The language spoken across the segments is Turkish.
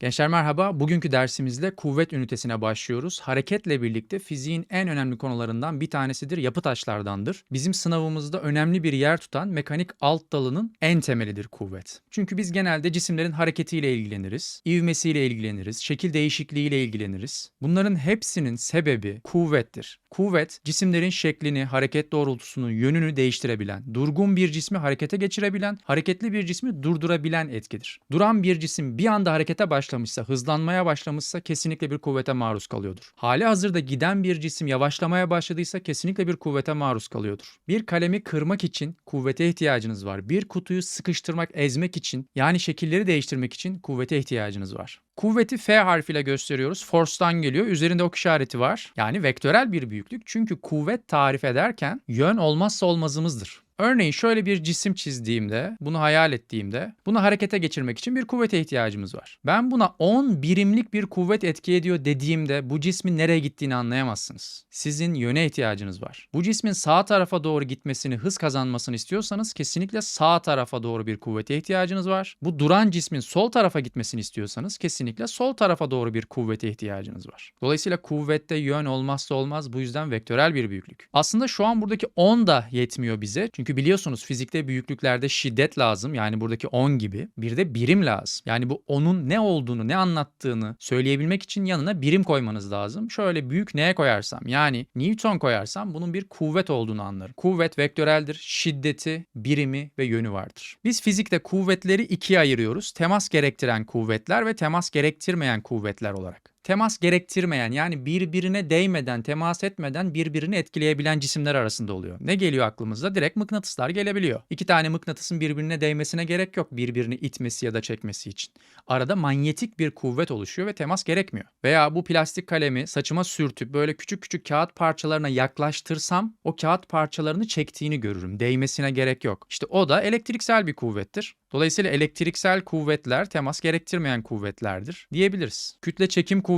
Gençler merhaba. Bugünkü dersimizle kuvvet ünitesine başlıyoruz. Hareketle birlikte fiziğin en önemli konularından bir tanesidir, yapı taşlardandır. Bizim sınavımızda önemli bir yer tutan mekanik alt dalının en temelidir kuvvet. Çünkü biz genelde cisimlerin hareketiyle ilgileniriz, ivmesiyle ilgileniriz, şekil değişikliğiyle ilgileniriz. Bunların hepsinin sebebi kuvvettir. Kuvvet, cisimlerin şeklini, hareket doğrultusunu, yönünü değiştirebilen, durgun bir cismi harekete geçirebilen, hareketli bir cismi durdurabilen etkidir. Duran bir cisim bir anda harekete başlamışsa, hızlanmaya başlamışsa kesinlikle bir kuvvete maruz kalıyordur. Hali hazırda giden bir cisim yavaşlamaya başladıysa kesinlikle bir kuvvete maruz kalıyordur. Bir kalemi kırmak için kuvvete ihtiyacınız var. Bir kutuyu sıkıştırmak, ezmek için yani şekilleri değiştirmek için kuvvete ihtiyacınız var. Kuvveti F harfiyle gösteriyoruz. Force'dan geliyor. Üzerinde ok işareti var. Yani vektörel bir büyüklük. Çünkü kuvvet tarif ederken yön olmazsa olmazımızdır. Örneğin şöyle bir cisim çizdiğimde, bunu hayal ettiğimde, bunu harekete geçirmek için bir kuvvete ihtiyacımız var. Ben buna 10 birimlik bir kuvvet etki ediyor dediğimde bu cismin nereye gittiğini anlayamazsınız. Sizin yöne ihtiyacınız var. Bu cismin sağ tarafa doğru gitmesini, hız kazanmasını istiyorsanız kesinlikle sağ tarafa doğru bir kuvvete ihtiyacınız var. Bu duran cismin sol tarafa gitmesini istiyorsanız kesinlikle sol tarafa doğru bir kuvvete ihtiyacınız var. Dolayısıyla kuvvette yön olmazsa olmaz bu yüzden vektörel bir büyüklük. Aslında şu an buradaki 10 da yetmiyor bize. Çünkü biliyorsunuz fizikte büyüklüklerde şiddet lazım. Yani buradaki 10 gibi. Bir de birim lazım. Yani bu 10'un ne olduğunu, ne anlattığını söyleyebilmek için yanına birim koymanız lazım. Şöyle büyük neye koyarsam yani Newton koyarsam bunun bir kuvvet olduğunu anlarım. Kuvvet vektöreldir. Şiddeti, birimi ve yönü vardır. Biz fizikte kuvvetleri ikiye ayırıyoruz. Temas gerektiren kuvvetler ve temas gerektirmeyen kuvvetler olarak temas gerektirmeyen yani birbirine değmeden, temas etmeden birbirini etkileyebilen cisimler arasında oluyor. Ne geliyor aklımıza? Direkt mıknatıslar gelebiliyor. İki tane mıknatısın birbirine değmesine gerek yok birbirini itmesi ya da çekmesi için. Arada manyetik bir kuvvet oluşuyor ve temas gerekmiyor. Veya bu plastik kalemi saçıma sürtüp böyle küçük küçük kağıt parçalarına yaklaştırsam o kağıt parçalarını çektiğini görürüm. Değmesine gerek yok. İşte o da elektriksel bir kuvvettir. Dolayısıyla elektriksel kuvvetler temas gerektirmeyen kuvvetlerdir diyebiliriz. Kütle çekim kuvveti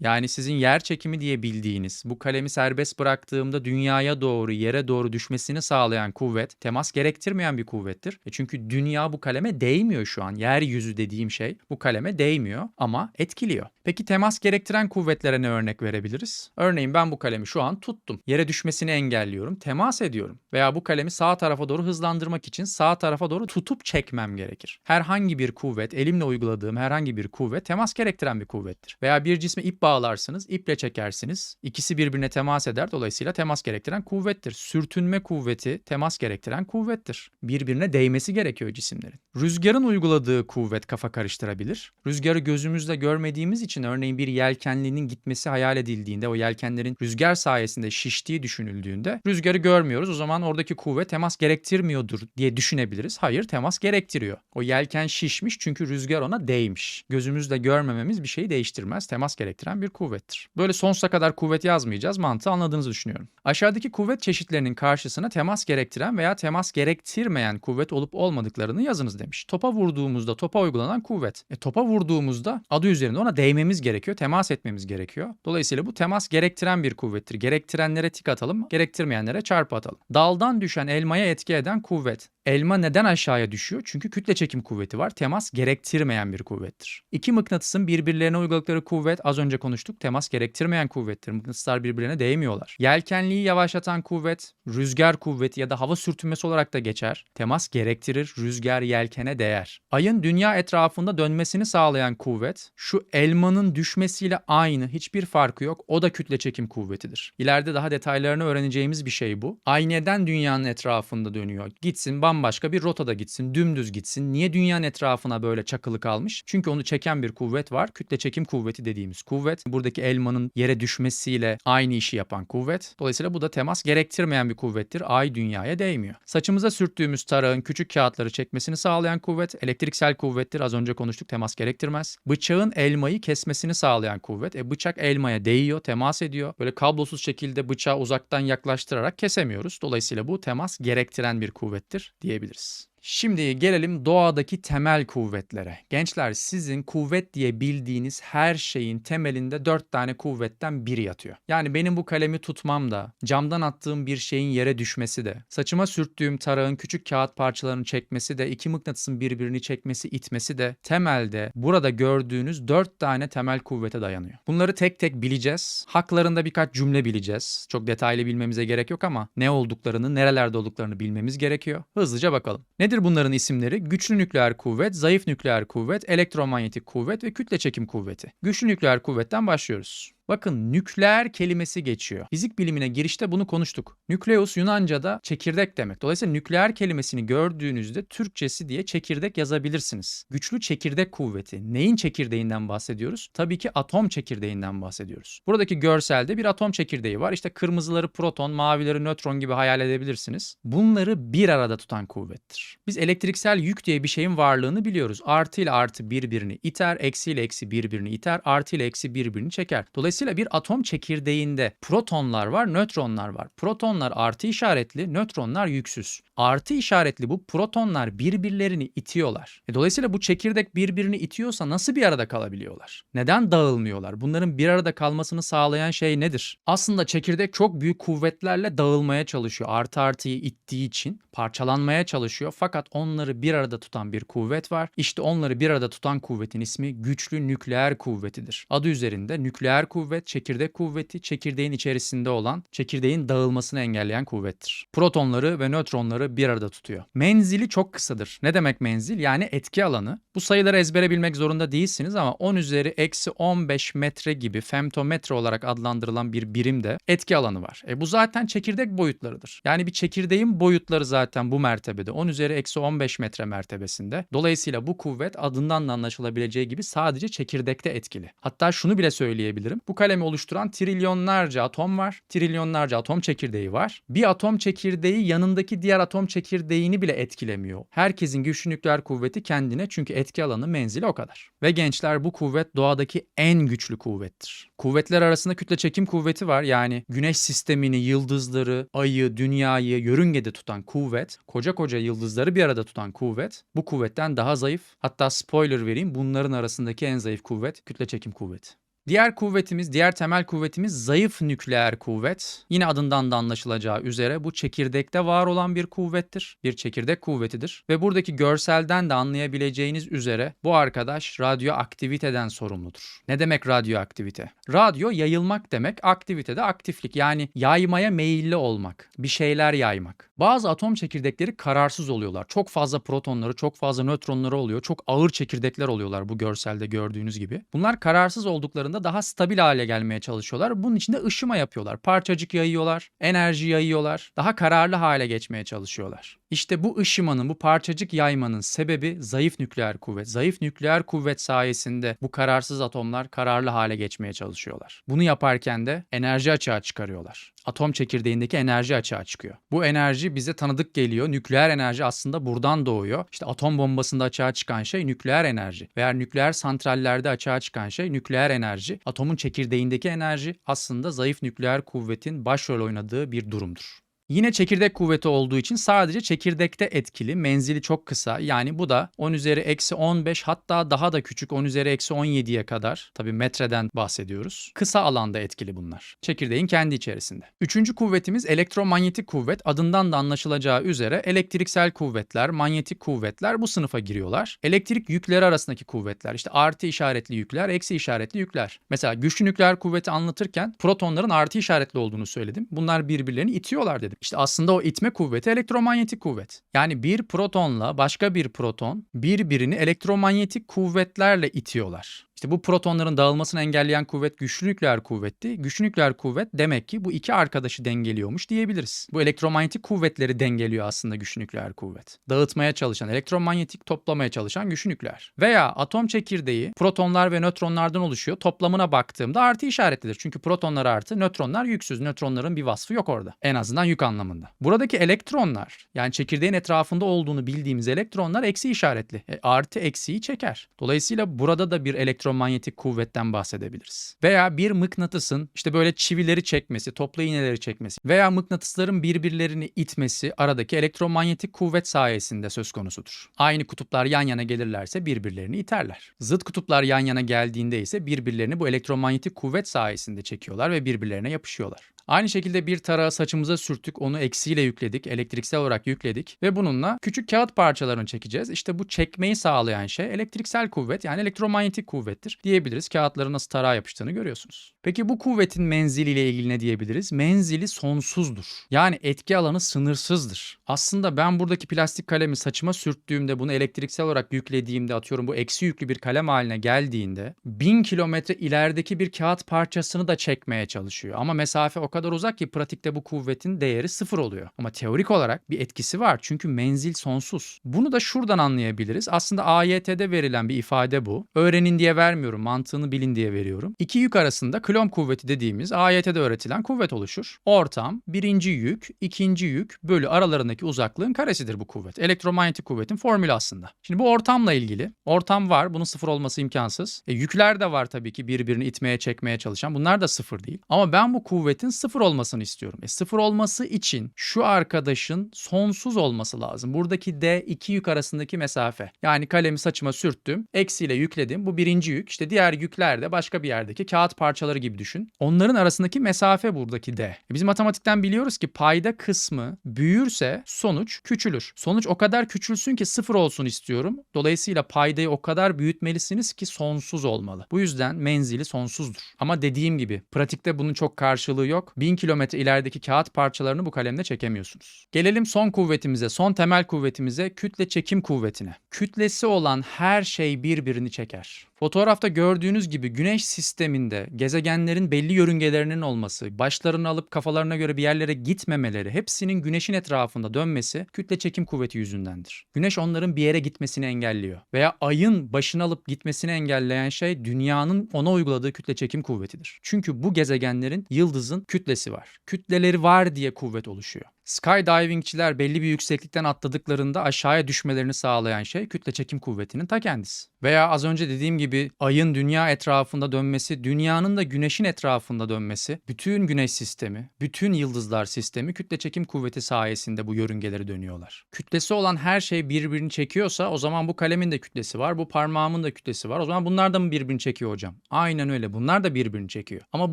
yani sizin yer çekimi diye bildiğiniz bu kalemi serbest bıraktığımda dünyaya doğru yere doğru düşmesini sağlayan kuvvet temas gerektirmeyen bir kuvvettir. E çünkü dünya bu kaleme değmiyor şu an. Yeryüzü dediğim şey bu kaleme değmiyor ama etkiliyor. Peki temas gerektiren kuvvetlere ne örnek verebiliriz? Örneğin ben bu kalemi şu an tuttum. Yere düşmesini engelliyorum. Temas ediyorum. Veya bu kalemi sağ tarafa doğru hızlandırmak için sağ tarafa doğru tutup çekmem gerekir. Herhangi bir kuvvet, elimle uyguladığım herhangi bir kuvvet temas gerektiren bir kuvvettir. Veya bir cisme ip bağlarsınız, iple çekersiniz. İkisi birbirine temas eder. Dolayısıyla temas gerektiren kuvvettir. Sürtünme kuvveti temas gerektiren kuvvettir. Birbirine değmesi gerekiyor cisimlerin. Rüzgarın uyguladığı kuvvet kafa karıştırabilir. Rüzgarı gözümüzle görmediğimiz için örneğin bir yelkenlinin gitmesi hayal edildiğinde o yelkenlerin rüzgar sayesinde şiştiği düşünüldüğünde rüzgarı görmüyoruz. O zaman oradaki kuvvet temas gerektirmiyordur diye düşünebiliriz. Hayır temas gerektiriyor. O yelken şişmiş çünkü rüzgar ona değmiş. Gözümüzle görmememiz bir şeyi değiştirmez. Temas gerektiren bir kuvvettir. Böyle sonsuza kadar kuvvet yazmayacağız. Mantığı anladığınızı düşünüyorum. Aşağıdaki kuvvet çeşitlerinin karşısına temas gerektiren veya temas gerektirmeyen kuvvet olup olmadıklarını yazınız demiş. Topa vurduğumuzda topa uygulanan kuvvet. E, topa vurduğumuzda adı üzerinde ona değmemiz gerekiyor, temas etmemiz gerekiyor. Dolayısıyla bu temas gerektiren bir kuvvettir. Gerektirenlere tik atalım, gerektirmeyenlere çarpı atalım. Daldan düşen elmaya etki eden kuvvet. Elma neden aşağıya düşüyor? Çünkü kütle çekim kuvveti var. Temas gerektirmeyen bir kuvvettir. İki mıknatısın birbirlerine uyguladıkları kuvvet az önce konuştuk. Temas gerektirmeyen kuvvettir. Mıknatıslar birbirine değmiyorlar. Yelkenliği yavaşlatan kuvvet, rüzgar kuvveti ya da hava sürtünmesi olarak da geçer. Temas gerektirir, rüzgar yelkene değer. Ayın dünya etrafında dönmesini sağlayan kuvvet, şu elmanın düşmesiyle aynı, hiçbir farkı yok. O da kütle çekim kuvvetidir. İleride daha detaylarını öğreneceğimiz bir şey bu. Ay neden dünyanın etrafında dönüyor? Gitsin bambaşka bir rotada gitsin, dümdüz gitsin. Niye dünyanın etrafına böyle çakılı kalmış? Çünkü onu çeken bir kuvvet var. Kütle çekim kuvveti dediğimiz kuvvet. Buradaki elmanın yere düşmesiyle aynı işi yapan kuvvet. Dolayısıyla bu da temas gerektirmeyen bir kuvvettir. Ay dünyaya değmiyor. Saçımıza sürttüğümüz tarağın küçük kağıtları çekmesini sağlayan kuvvet elektriksel kuvvettir. Az önce konuştuk temas gerektirmez. Bıçağın elmayı kesmesini sağlayan kuvvet. E bıçak elmaya değiyor, temas ediyor. Böyle kablosuz şekilde bıçağı uzaktan yaklaştırarak kesemiyoruz. Dolayısıyla bu temas gerektiren bir kuvvettir diyebiliriz. Şimdi gelelim doğadaki temel kuvvetlere. Gençler sizin kuvvet diye bildiğiniz her şeyin temelinde dört tane kuvvetten biri yatıyor. Yani benim bu kalemi tutmam da, camdan attığım bir şeyin yere düşmesi de, saçıma sürttüğüm tarağın küçük kağıt parçalarını çekmesi de, iki mıknatısın birbirini çekmesi, itmesi de temelde burada gördüğünüz dört tane temel kuvvete dayanıyor. Bunları tek tek bileceğiz. Haklarında birkaç cümle bileceğiz. Çok detaylı bilmemize gerek yok ama ne olduklarını, nerelerde olduklarını bilmemiz gerekiyor. Hızlıca bakalım. Nedir bunların isimleri? Güçlü nükleer kuvvet, zayıf nükleer kuvvet, elektromanyetik kuvvet ve kütle çekim kuvveti. Güçlü nükleer kuvvetten başlıyoruz. Bakın nükleer kelimesi geçiyor. Fizik bilimine girişte bunu konuştuk. Nükleus Yunanca'da çekirdek demek. Dolayısıyla nükleer kelimesini gördüğünüzde Türkçesi diye çekirdek yazabilirsiniz. Güçlü çekirdek kuvveti. Neyin çekirdeğinden bahsediyoruz? Tabii ki atom çekirdeğinden bahsediyoruz. Buradaki görselde bir atom çekirdeği var. İşte kırmızıları proton, mavileri nötron gibi hayal edebilirsiniz. Bunları bir arada tutan kuvvettir. Biz elektriksel yük diye bir şeyin varlığını biliyoruz. Artı ile artı birbirini iter, eksi ile eksi birbirini iter, artı ile eksi birbirini çeker. Dolayısıyla bir atom çekirdeğinde protonlar var, nötronlar var. Protonlar artı işaretli, nötronlar yüksüz. Artı işaretli bu protonlar birbirlerini itiyorlar. E dolayısıyla bu çekirdek birbirini itiyorsa nasıl bir arada kalabiliyorlar? Neden dağılmıyorlar? Bunların bir arada kalmasını sağlayan şey nedir? Aslında çekirdek çok büyük kuvvetlerle dağılmaya çalışıyor. Artı artıyı ittiği için parçalanmaya çalışıyor. Fakat onları bir arada tutan bir kuvvet var. İşte onları bir arada tutan kuvvetin ismi güçlü nükleer kuvvetidir. Adı üzerinde nükleer kuvvet, çekirdek kuvveti, çekirdeğin içerisinde olan, çekirdeğin dağılmasını engelleyen kuvvettir. Protonları ve nötronları bir arada tutuyor. Menzili çok kısadır. Ne demek menzil? Yani etki alanı. Bu sayıları ezbere bilmek zorunda değilsiniz ama 10 üzeri eksi 15 metre gibi femtometre olarak adlandırılan bir birimde etki alanı var. E bu zaten çekirdek boyutlarıdır. Yani bir çekirdeğin boyutları zaten bu mertebede. 10 üzeri eksi 15 metre mertebesinde. Dolayısıyla bu kuvvet adından da anlaşılabileceği gibi sadece çekirdekte etkili. Hatta şunu bile söyleyebilirim. Bu kalemi oluşturan trilyonlarca atom var. Trilyonlarca atom çekirdeği var. Bir atom çekirdeği yanındaki diğer atom çekirdeğini bile etkilemiyor. Herkesin güçlü nükleer kuvveti kendine çünkü etki alanı menzili o kadar. Ve gençler bu kuvvet doğadaki en güçlü kuvvettir. Kuvvetler arasında kütle çekim kuvveti var. Yani güneş sistemini, yıldızları, ayı, dünyayı yörüngede tutan kuvvet, koca koca yıldızları bir arada tutan kuvvet bu kuvvetten daha zayıf. Hatta spoiler vereyim bunların arasındaki en zayıf kuvvet kütle çekim kuvveti. Diğer kuvvetimiz, diğer temel kuvvetimiz zayıf nükleer kuvvet. Yine adından da anlaşılacağı üzere bu çekirdekte var olan bir kuvvettir. Bir çekirdek kuvvetidir. Ve buradaki görselden de anlayabileceğiniz üzere bu arkadaş radyoaktiviteden sorumludur. Ne demek radyoaktivite? Radyo yayılmak demek, aktivite de aktiflik yani yaymaya meyilli olmak, bir şeyler yaymak. Bazı atom çekirdekleri kararsız oluyorlar. Çok fazla protonları, çok fazla nötronları oluyor. Çok ağır çekirdekler oluyorlar bu görselde gördüğünüz gibi. Bunlar kararsız olduklarında daha stabil hale gelmeye çalışıyorlar. Bunun için de ışıma yapıyorlar. Parçacık yayıyorlar, enerji yayıyorlar. Daha kararlı hale geçmeye çalışıyorlar. İşte bu ışımanın, bu parçacık yaymanın sebebi zayıf nükleer kuvvet. Zayıf nükleer kuvvet sayesinde bu kararsız atomlar kararlı hale geçmeye çalışıyorlar. Bunu yaparken de enerji açığa çıkarıyorlar. Atom çekirdeğindeki enerji açığa çıkıyor. Bu enerji bize tanıdık geliyor. Nükleer enerji aslında buradan doğuyor. İşte atom bombasında açığa çıkan şey nükleer enerji. Veya nükleer santrallerde açığa çıkan şey nükleer enerji. Atomun çekirdeğindeki enerji aslında zayıf nükleer kuvvetin başrol oynadığı bir durumdur. Yine çekirdek kuvveti olduğu için sadece çekirdekte etkili. Menzili çok kısa. Yani bu da 10 üzeri eksi 15 hatta daha da küçük 10 üzeri eksi 17'ye kadar. Tabii metreden bahsediyoruz. Kısa alanda etkili bunlar. Çekirdeğin kendi içerisinde. Üçüncü kuvvetimiz elektromanyetik kuvvet. Adından da anlaşılacağı üzere elektriksel kuvvetler, manyetik kuvvetler bu sınıfa giriyorlar. Elektrik yükleri arasındaki kuvvetler. işte artı işaretli yükler, eksi işaretli yükler. Mesela güçlü nükleer kuvveti anlatırken protonların artı işaretli olduğunu söyledim. Bunlar birbirlerini itiyorlar dedim. İşte aslında o itme kuvveti elektromanyetik kuvvet. Yani bir protonla başka bir proton birbirini elektromanyetik kuvvetlerle itiyorlar. İşte bu protonların dağılmasını engelleyen kuvvet güçlü nükleer kuvvetti. Güçlü nükleer kuvvet demek ki bu iki arkadaşı dengeliyormuş diyebiliriz. Bu elektromanyetik kuvvetleri dengeliyor aslında güçlü nükleer kuvvet. Dağıtmaya çalışan, elektromanyetik toplamaya çalışan güçlü nükleer. Veya atom çekirdeği protonlar ve nötronlardan oluşuyor. Toplamına baktığımda artı işaretlidir. Çünkü protonlar artı, nötronlar yüksüz. Nötronların bir vasfı yok orada. En azından yük anlamında. Buradaki elektronlar yani çekirdeğin etrafında olduğunu bildiğimiz elektronlar eksi işaretli. E, artı eksiyi çeker. Dolayısıyla burada da bir elektron elektromanyetik kuvvetten bahsedebiliriz. Veya bir mıknatısın işte böyle çivileri çekmesi, toplu iğneleri çekmesi veya mıknatısların birbirlerini itmesi aradaki elektromanyetik kuvvet sayesinde söz konusudur. Aynı kutuplar yan yana gelirlerse birbirlerini iterler. Zıt kutuplar yan yana geldiğinde ise birbirlerini bu elektromanyetik kuvvet sayesinde çekiyorlar ve birbirlerine yapışıyorlar. Aynı şekilde bir tarağı saçımıza sürttük, onu eksiyle yükledik, elektriksel olarak yükledik ve bununla küçük kağıt parçalarını çekeceğiz. İşte bu çekmeyi sağlayan şey elektriksel kuvvet yani elektromanyetik kuvvettir diyebiliriz. Kağıtları nasıl tarağa yapıştığını görüyorsunuz. Peki bu kuvvetin menziliyle ilgili ne diyebiliriz? Menzili sonsuzdur. Yani etki alanı sınırsızdır. Aslında ben buradaki plastik kalemi saçıma sürttüğümde bunu elektriksel olarak yüklediğimde atıyorum bu eksi yüklü bir kalem haline geldiğinde bin kilometre ilerideki bir kağıt parçasını da çekmeye çalışıyor. Ama mesafe o kadar uzak ki pratikte bu kuvvetin değeri sıfır oluyor. Ama teorik olarak bir etkisi var çünkü menzil sonsuz. Bunu da şuradan anlayabiliriz. Aslında AYT'de verilen bir ifade bu. Öğrenin diye vermiyorum, mantığını bilin diye veriyorum. İki yük arasında Klom kuvveti dediğimiz AYT'de öğretilen kuvvet oluşur. Ortam, birinci yük, ikinci yük bölü aralarındaki uzaklığın karesidir bu kuvvet. Elektromanyetik kuvvetin formülü aslında. Şimdi bu ortamla ilgili. Ortam var, bunun sıfır olması imkansız. E, yükler de var tabii ki birbirini itmeye, çekmeye çalışan. Bunlar da sıfır değil. Ama ben bu kuvvetin sıfır olmasını istiyorum. E, sıfır olması için şu arkadaşın sonsuz olması lazım. Buradaki D iki yük arasındaki mesafe. Yani kalemi saçıma sürttüm, eksiyle yükledim. Bu birinci yük. İşte diğer yükler de başka bir yerdeki kağıt parçaları gibi düşün. Onların arasındaki mesafe buradaki D. E, Biz matematikten biliyoruz ki payda kısmı büyürse sonuç küçülür. Sonuç o kadar küçülsün ki sıfır olsun istiyorum. Dolayısıyla paydayı o kadar büyütmelisiniz ki sonsuz olmalı. Bu yüzden menzili sonsuzdur. Ama dediğim gibi pratikte bunun çok karşılığı yok. 1000 kilometre ilerideki kağıt parçalarını bu kalemle çekemiyorsunuz. Gelelim son kuvvetimize, son temel kuvvetimize kütle çekim kuvvetine. Kütlesi olan her şey birbirini çeker. Fotoğrafta gördüğünüz gibi güneş sisteminde gezegenlerin belli yörüngelerinin olması, başlarını alıp kafalarına göre bir yerlere gitmemeleri, hepsinin güneşin etrafında dönmesi kütle çekim kuvveti yüzündendir. Güneş onların bir yere gitmesini engelliyor. Veya ayın başını alıp gitmesini engelleyen şey dünyanın ona uyguladığı kütle çekim kuvvetidir. Çünkü bu gezegenlerin yıldızın kütlesi var. Kütleleri var diye kuvvet oluşuyor. Skydivingçiler belli bir yükseklikten atladıklarında aşağıya düşmelerini sağlayan şey kütle çekim kuvvetinin ta kendisi. Veya az önce dediğim gibi ayın dünya etrafında dönmesi, dünyanın da güneşin etrafında dönmesi, bütün güneş sistemi, bütün yıldızlar sistemi kütle çekim kuvveti sayesinde bu yörüngeleri dönüyorlar. Kütlesi olan her şey birbirini çekiyorsa o zaman bu kalemin de kütlesi var, bu parmağımın da kütlesi var. O zaman bunlar da mı birbirini çekiyor hocam? Aynen öyle. Bunlar da birbirini çekiyor. Ama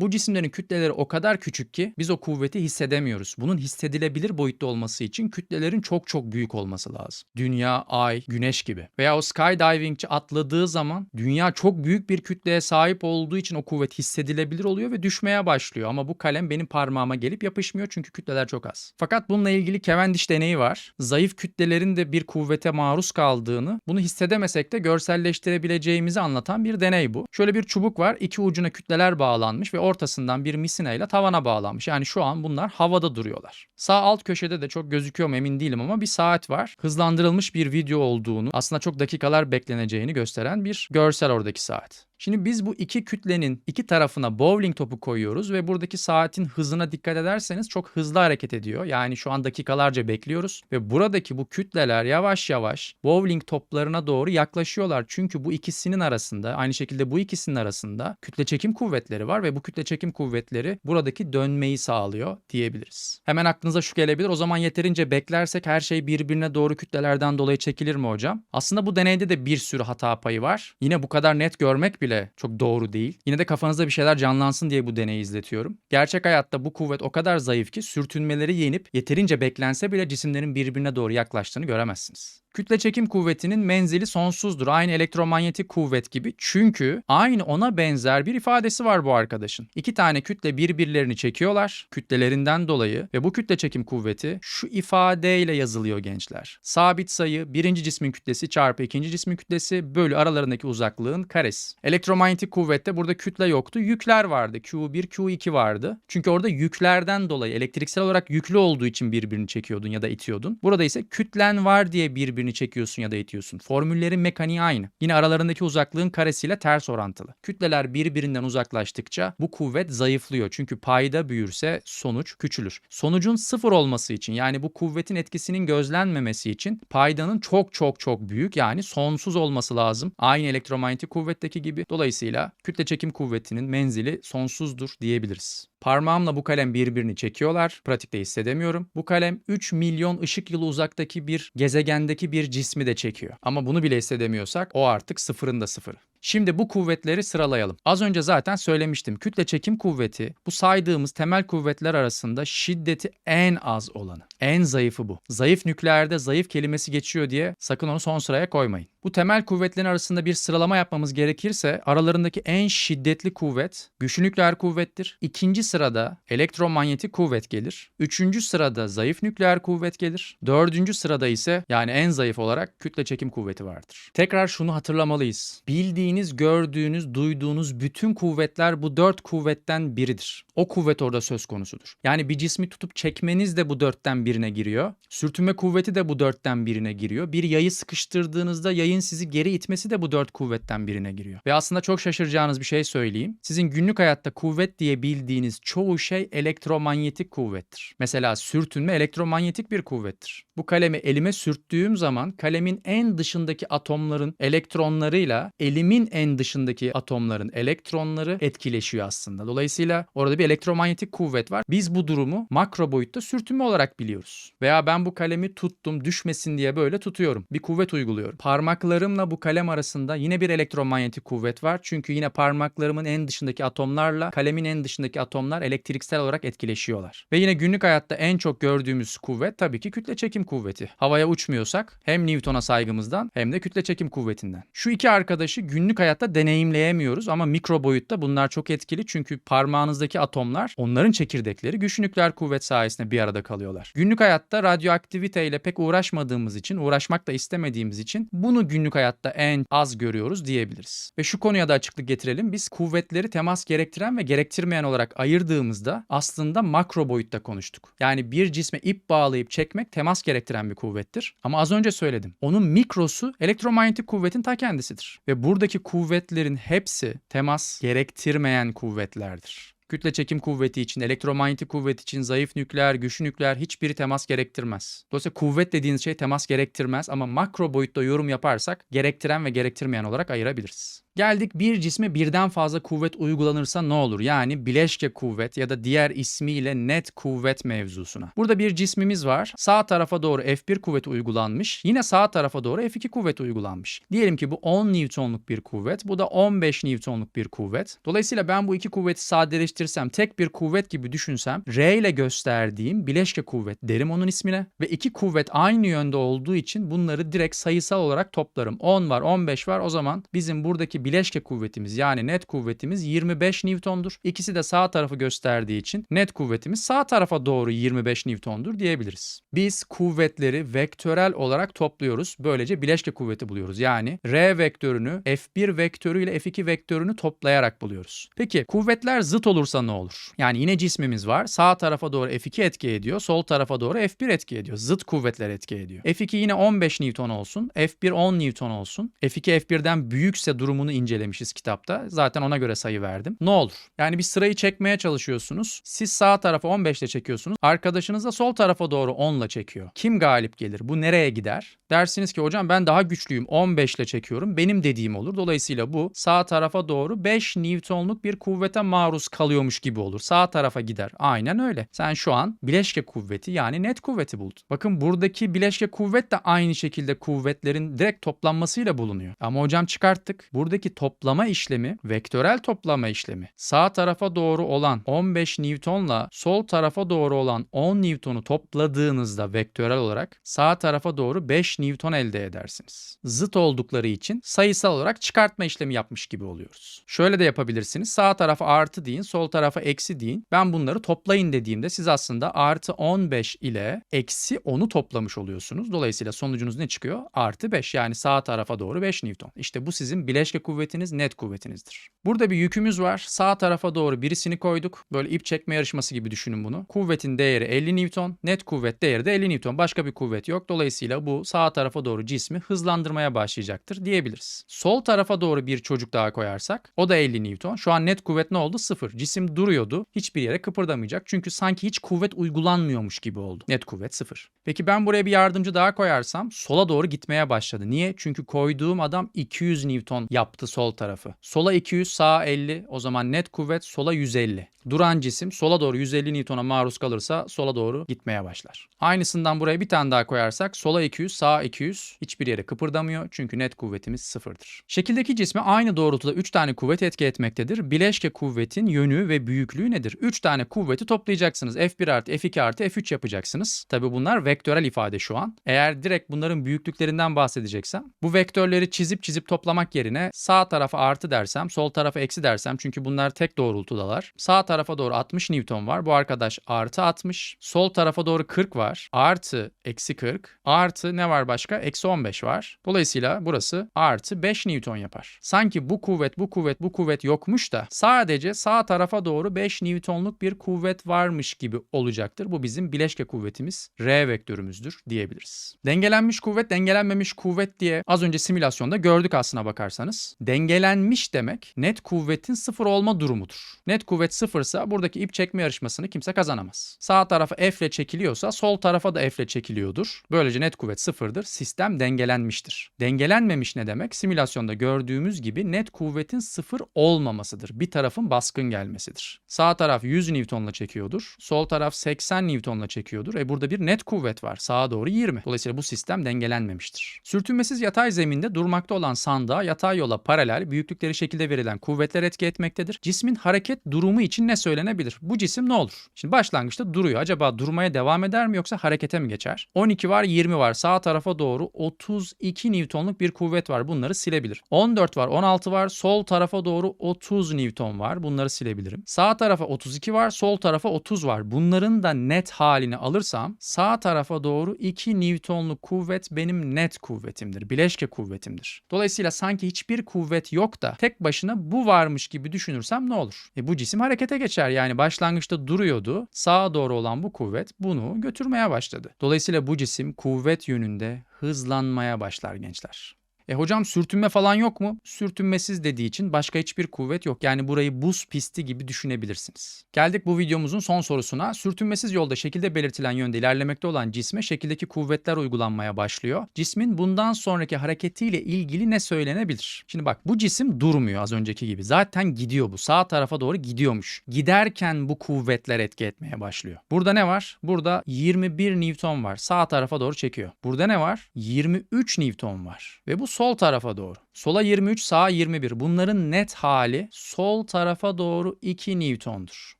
bu cisimlerin kütleleri o kadar küçük ki biz o kuvveti hissedemiyoruz. Bunun hissedilebilir boyutta olması için kütlelerin çok çok büyük olması lazım. Dünya, ay, güneş gibi. Veya o skydivingçi atladığı zaman dünya çok büyük bir kütleye sahip olduğu için o kuvvet hissedilebilir oluyor ve düşmeye başlıyor. Ama bu kalem benim parmağıma gelip yapışmıyor çünkü kütleler çok az. Fakat bununla ilgili Cavendish deneyi var. Zayıf kütlelerin de bir kuvvete maruz kaldığını, bunu hissedemesek de görselleştirebileceğimizi anlatan bir deney bu. Şöyle bir çubuk var. iki ucuna kütleler bağlanmış ve ortasından bir misinayla tavana bağlanmış. Yani şu an bunlar havada duruyorlar. Sağ alt köşede de çok gözüküyor mu emin değilim ama bir saat var. Hızlandırılmış bir video olduğunu, aslında çok dakikalar bekleneceğini gösteren bir görsel oradaki saat. Şimdi biz bu iki kütlenin iki tarafına bowling topu koyuyoruz ve buradaki saatin hızına dikkat ederseniz çok hızlı hareket ediyor. Yani şu an dakikalarca bekliyoruz ve buradaki bu kütleler yavaş yavaş bowling toplarına doğru yaklaşıyorlar. Çünkü bu ikisinin arasında aynı şekilde bu ikisinin arasında kütle çekim kuvvetleri var ve bu kütle çekim kuvvetleri buradaki dönmeyi sağlıyor diyebiliriz. Hemen aklınıza şu gelebilir. O zaman yeterince beklersek her şey birbirine doğru kütlelerden dolayı çekilir mi hocam? Aslında bu deneyde de bir sürü hata payı var. Yine bu kadar net görmek bile çok doğru değil. Yine de kafanızda bir şeyler canlansın diye bu deneyi izletiyorum. Gerçek hayatta bu kuvvet o kadar zayıf ki sürtünmeleri yenip yeterince beklense bile cisimlerin birbirine doğru yaklaştığını göremezsiniz. Kütle çekim kuvvetinin menzili sonsuzdur. Aynı elektromanyetik kuvvet gibi. Çünkü aynı ona benzer bir ifadesi var bu arkadaşın. İki tane kütle birbirlerini çekiyorlar kütlelerinden dolayı ve bu kütle çekim kuvveti şu ifadeyle yazılıyor gençler. Sabit sayı birinci cismin kütlesi çarpı ikinci cismin kütlesi bölü aralarındaki uzaklığın karesi. Elektromanyetik kuvvette burada kütle yoktu. Yükler vardı. Q1, Q2 vardı. Çünkü orada yüklerden dolayı elektriksel olarak yüklü olduğu için birbirini çekiyordun ya da itiyordun. Burada ise kütlen var diye birbirini birbirini çekiyorsun ya da itiyorsun. Formüllerin mekaniği aynı. Yine aralarındaki uzaklığın karesiyle ters orantılı. Kütleler birbirinden uzaklaştıkça bu kuvvet zayıflıyor. Çünkü payda büyürse sonuç küçülür. Sonucun sıfır olması için yani bu kuvvetin etkisinin gözlenmemesi için paydanın çok çok çok büyük yani sonsuz olması lazım. Aynı elektromanyetik kuvvetteki gibi. Dolayısıyla kütle çekim kuvvetinin menzili sonsuzdur diyebiliriz. Parmağımla bu kalem birbirini çekiyorlar. Pratikte hissedemiyorum. Bu kalem 3 milyon ışık yılı uzaktaki bir gezegendeki bir cismi de çekiyor. Ama bunu bile hissedemiyorsak o artık sıfırın da sıfırı. Şimdi bu kuvvetleri sıralayalım. Az önce zaten söylemiştim. Kütle çekim kuvveti bu saydığımız temel kuvvetler arasında şiddeti en az olanı. En zayıfı bu. Zayıf nükleerde zayıf kelimesi geçiyor diye sakın onu son sıraya koymayın. Bu temel kuvvetlerin arasında bir sıralama yapmamız gerekirse aralarındaki en şiddetli kuvvet güçlü nükleer kuvvettir. İkinci sırada elektromanyetik kuvvet gelir. Üçüncü sırada zayıf nükleer kuvvet gelir. Dördüncü sırada ise yani en zayıf olarak kütle çekim kuvveti vardır. Tekrar şunu hatırlamalıyız. Bildiğiniz, gördüğünüz, duyduğunuz bütün kuvvetler bu dört kuvvetten biridir. O kuvvet orada söz konusudur. Yani bir cismi tutup çekmeniz de bu dörtten birine giriyor. Sürtünme kuvveti de bu dörtten birine giriyor. Bir yayı sıkıştırdığınızda yayın sizi geri itmesi de bu dört kuvvetten birine giriyor. Ve aslında çok şaşıracağınız bir şey söyleyeyim. Sizin günlük hayatta kuvvet diye bildiğiniz çoğu şey elektromanyetik kuvvettir. Mesela sürtünme elektromanyetik bir kuvvettir. Bu kalemi elime sürttüğüm zaman kalemin en dışındaki atomların elektronlarıyla elimin en dışındaki atomların elektronları etkileşiyor aslında. Dolayısıyla orada bir elektromanyetik kuvvet var. Biz bu durumu makro boyutta sürtünme olarak biliyoruz. Veya ben bu kalemi tuttum düşmesin diye böyle tutuyorum. Bir kuvvet uyguluyorum. Parmaklarımla bu kalem arasında yine bir elektromanyetik kuvvet var. Çünkü yine parmaklarımın en dışındaki atomlarla kalemin en dışındaki atomlar elektriksel olarak etkileşiyorlar. Ve yine günlük hayatta en çok gördüğümüz kuvvet tabii ki kütle çekim kuvveti. Havaya uçmuyorsak hem Newton'a saygımızdan hem de kütle çekim kuvvetinden. Şu iki arkadaşı günlük hayatta deneyimleyemiyoruz ama mikro boyutta bunlar çok etkili çünkü parmağınızdaki atomlar onların çekirdekleri güçlü nükleer kuvvet sayesinde bir arada kalıyorlar. Günlük hayatta radyoaktiviteyle pek uğraşmadığımız için, uğraşmak da istemediğimiz için bunu günlük hayatta en az görüyoruz diyebiliriz. Ve şu konuya da açıklık getirelim. Biz kuvvetleri temas gerektiren ve gerektirmeyen olarak ayırdığımızda aslında makro boyutta konuştuk. Yani bir cisme ip bağlayıp çekmek temas gerektiren bir kuvvettir. Ama az önce söyledim. Onun mikrosu elektromanyetik kuvvetin ta kendisidir. Ve buradaki kuvvetlerin hepsi temas gerektirmeyen kuvvetlerdir. Kütle çekim kuvveti için, elektromanyetik kuvvet için, zayıf nükleer, güçlü nükleer hiçbiri temas gerektirmez. Dolayısıyla kuvvet dediğiniz şey temas gerektirmez ama makro boyutta yorum yaparsak gerektiren ve gerektirmeyen olarak ayırabiliriz. Geldik bir cisme birden fazla kuvvet uygulanırsa ne olur? Yani bileşke kuvvet ya da diğer ismiyle net kuvvet mevzusuna. Burada bir cismimiz var. Sağ tarafa doğru F1 kuvveti uygulanmış. Yine sağ tarafa doğru F2 kuvveti uygulanmış. Diyelim ki bu 10 Newton'luk bir kuvvet. Bu da 15 Newton'luk bir kuvvet. Dolayısıyla ben bu iki kuvveti sadeleştirsem, tek bir kuvvet gibi düşünsem, R ile gösterdiğim bileşke kuvvet derim onun ismine. Ve iki kuvvet aynı yönde olduğu için bunları direkt sayısal olarak toplarım. 10 var, 15 var. O zaman bizim buradaki bileşke kuvvetimiz yani net kuvvetimiz 25 Newton'dur. İkisi de sağ tarafı gösterdiği için net kuvvetimiz sağ tarafa doğru 25 Newton'dur diyebiliriz. Biz kuvvetleri vektörel olarak topluyoruz. Böylece bileşke kuvveti buluyoruz. Yani R vektörünü F1 vektörü ile F2 vektörünü toplayarak buluyoruz. Peki kuvvetler zıt olursa ne olur? Yani yine cismimiz var. Sağ tarafa doğru F2 etki ediyor. Sol tarafa doğru F1 etki ediyor. Zıt kuvvetler etki ediyor. F2 yine 15 Newton olsun. F1 10 Newton olsun. F2 F1'den büyükse durumunu incelemişiz kitapta. Zaten ona göre sayı verdim. Ne olur? Yani bir sırayı çekmeye çalışıyorsunuz. Siz sağ tarafa 15 ile çekiyorsunuz. Arkadaşınız da sol tarafa doğru 10 ile çekiyor. Kim galip gelir? Bu nereye gider? Dersiniz ki hocam ben daha güçlüyüm. 15 ile çekiyorum. Benim dediğim olur. Dolayısıyla bu sağ tarafa doğru 5 Newton'luk bir kuvvete maruz kalıyormuş gibi olur. Sağ tarafa gider. Aynen öyle. Sen şu an bileşke kuvveti yani net kuvveti buldun. Bakın buradaki bileşke kuvvet de aynı şekilde kuvvetlerin direkt toplanmasıyla bulunuyor. Ama hocam çıkarttık. Buradaki toplama işlemi vektörel toplama işlemi. Sağ tarafa doğru olan 15 Newton'la sol tarafa doğru olan 10 Newton'u topladığınızda vektörel olarak sağ tarafa doğru 5 Newton elde edersiniz. Zıt oldukları için sayısal olarak çıkartma işlemi yapmış gibi oluyoruz. Şöyle de yapabilirsiniz. Sağ tarafa artı deyin, sol tarafa eksi deyin. Ben bunları toplayın dediğimde siz aslında artı 15 ile eksi 10'u toplamış oluyorsunuz. Dolayısıyla sonucunuz ne çıkıyor? Artı 5 yani sağ tarafa doğru 5 Newton. İşte bu sizin bileşke kuvvetiniz net kuvvetinizdir. Burada bir yükümüz var. Sağ tarafa doğru birisini koyduk. Böyle ip çekme yarışması gibi düşünün bunu. Kuvvetin değeri 50 Newton. Net kuvvet değeri de 50 Newton. Başka bir kuvvet yok. Dolayısıyla bu sağ tarafa doğru cismi hızlandırmaya başlayacaktır diyebiliriz. Sol tarafa doğru bir çocuk daha koyarsak o da 50 Newton. Şu an net kuvvet ne oldu? Sıfır. Cisim duruyordu. Hiçbir yere kıpırdamayacak. Çünkü sanki hiç kuvvet uygulanmıyormuş gibi oldu. Net kuvvet sıfır. Peki ben buraya bir yardımcı daha koyarsam sola doğru gitmeye başladı. Niye? Çünkü koyduğum adam 200 Newton yaptı sol tarafı. Sola 200, sağa 50. O zaman net kuvvet sola 150. Duran cisim sola doğru 150 Newton'a maruz kalırsa sola doğru gitmeye başlar. Aynısından buraya bir tane daha koyarsak sola 200, sağa 200. Hiçbir yere kıpırdamıyor çünkü net kuvvetimiz sıfırdır. Şekildeki cisme aynı doğrultuda 3 tane kuvvet etki etmektedir. Bileşke kuvvetin yönü ve büyüklüğü nedir? 3 tane kuvveti toplayacaksınız. F1 artı F2 artı F3 yapacaksınız. Tabi bunlar vektörel ifade şu an. Eğer direkt bunların büyüklüklerinden bahsedeceksem bu vektörleri çizip çizip toplamak yerine sağ tarafa artı dersem sol tarafa eksi dersem çünkü bunlar tek doğrultudalar. Sağ tarafa doğru 60 Newton var. Bu arkadaş artı 60. Sol tarafa doğru 40 var. Artı eksi 40. Artı ne var başka? Eksi 15 var. Dolayısıyla burası artı 5 Newton yapar. Sanki bu kuvvet, bu kuvvet, bu kuvvet yokmuş da sadece sağ tarafa doğru 5 Newtonluk bir kuvvet varmış gibi olacaktır. Bu bizim bileşke kuvvetimiz R vektörümüzdür diyebiliriz. Dengelenmiş kuvvet, dengelenmemiş kuvvet diye az önce simülasyonda gördük aslına bakarsanız. Dengelenmiş demek net kuvvetin sıfır olma durumudur. Net kuvvet sıfırsa buradaki ip çekme yarışmasını kimse kazanamaz. Sağ tarafa F ile çekiliyorsa sol tarafa da F ile çekiliyordur. Böylece net kuvvet sıfırdır. Sistem dengelenmiştir. Dengelenmemiş ne demek? Simülasyonda gördüğümüz gibi net kuvvetin sıfır olmamasıdır. Bir tarafın baskın gelmesidir. Sağ taraf 100 Newton'la çekiyordur. Sol taraf 80 Newton'la çekiyordur. E burada bir net kuvvet var. Sağa doğru 20. Dolayısıyla bu sistem dengelenmemiştir. Sürtünmesiz yatay zeminde durmakta olan sandığa yatay yola paralel büyüklükleri şekilde verilen kuvvetler etki etmektedir. Cismin hareket durumu için ne söylenebilir? Bu cisim ne olur? Şimdi başlangıçta duruyor. Acaba durmaya devam eder mi yoksa harekete mi geçer? 12 var 20 var. Sağ tarafa doğru 32 Newton'luk bir kuvvet var. Bunları silebilir. 14 var 16 var. Sol tarafa doğru 30 Newton var. Bunları silebilirim. Sağ tarafa 32 var. Sol tarafa 30 var. Bunların da net halini alırsam sağ tarafa doğru 2 Newton'luk kuvvet benim net kuvvetimdir. Bileşke kuvvetimdir. Dolayısıyla sanki hiçbir kuvvet yok da tek başına bu varmış gibi düşünürsem ne olur? E bu cisim harekete geçer. Yani başlangıçta duruyordu. Sağa doğru olan bu kuvvet bunu götürmeye başladı. Dolayısıyla bu cisim kuvvet yönünde hızlanmaya başlar gençler. E hocam sürtünme falan yok mu? Sürtünmesiz dediği için başka hiçbir kuvvet yok. Yani burayı buz pisti gibi düşünebilirsiniz. Geldik bu videomuzun son sorusuna. Sürtünmesiz yolda şekilde belirtilen yönde ilerlemekte olan cisme şekildeki kuvvetler uygulanmaya başlıyor. Cismin bundan sonraki hareketiyle ilgili ne söylenebilir? Şimdi bak bu cisim durmuyor az önceki gibi. Zaten gidiyor bu. Sağ tarafa doğru gidiyormuş. Giderken bu kuvvetler etki etmeye başlıyor. Burada ne var? Burada 21 Newton var. Sağ tarafa doğru çekiyor. Burada ne var? 23 Newton var. Ve bu sol tarafa doğru. Sola 23, sağa 21. Bunların net hali sol tarafa doğru 2 Newton'dur.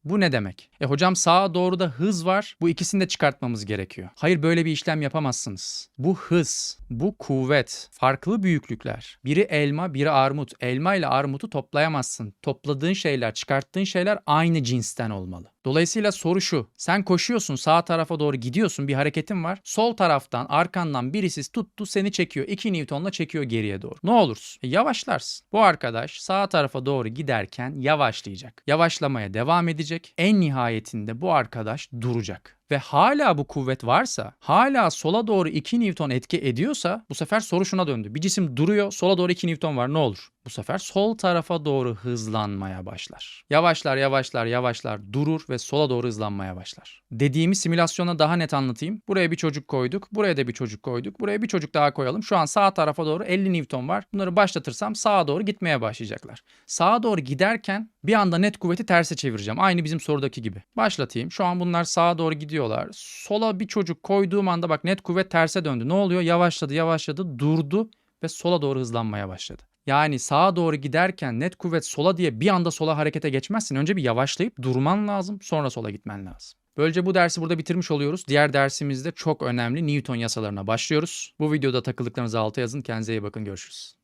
Bu ne demek? E hocam sağa doğru da hız var. Bu ikisini de çıkartmamız gerekiyor. Hayır böyle bir işlem yapamazsınız. Bu hız, bu kuvvet, farklı büyüklükler. Biri elma, biri armut. Elma ile armutu toplayamazsın. Topladığın şeyler, çıkarttığın şeyler aynı cinsten olmalı. Dolayısıyla soru şu. Sen koşuyorsun sağ tarafa doğru gidiyorsun bir hareketin var. Sol taraftan arkandan birisi tuttu seni çekiyor. 2 Newton'la çekiyor geriye doğru. Ne olursun? E, yavaşlarsın. Bu arkadaş sağ tarafa doğru giderken yavaşlayacak. Yavaşlamaya devam edecek. En nihayetinde bu arkadaş duracak ve hala bu kuvvet varsa, hala sola doğru 2 Newton etki ediyorsa bu sefer soru şuna döndü. Bir cisim duruyor, sola doğru 2 Newton var ne olur? Bu sefer sol tarafa doğru hızlanmaya başlar. Yavaşlar, yavaşlar, yavaşlar durur ve sola doğru hızlanmaya başlar. Dediğimi simülasyona daha net anlatayım. Buraya bir çocuk koyduk, buraya da bir çocuk koyduk, buraya bir çocuk daha koyalım. Şu an sağ tarafa doğru 50 Newton var. Bunları başlatırsam sağa doğru gitmeye başlayacaklar. Sağa doğru giderken bir anda net kuvveti terse çevireceğim. Aynı bizim sorudaki gibi. Başlatayım. Şu an bunlar sağa doğru gidiyorlar. Sola bir çocuk koyduğum anda bak net kuvvet terse döndü. Ne oluyor? Yavaşladı, yavaşladı, durdu ve sola doğru hızlanmaya başladı. Yani sağa doğru giderken net kuvvet sola diye bir anda sola harekete geçmezsin. Önce bir yavaşlayıp durman lazım, sonra sola gitmen lazım. Böylece bu dersi burada bitirmiş oluyoruz. Diğer dersimizde çok önemli Newton yasalarına başlıyoruz. Bu videoda takıldıklarınızı alta yazın. Kendinize iyi bakın. Görüşürüz.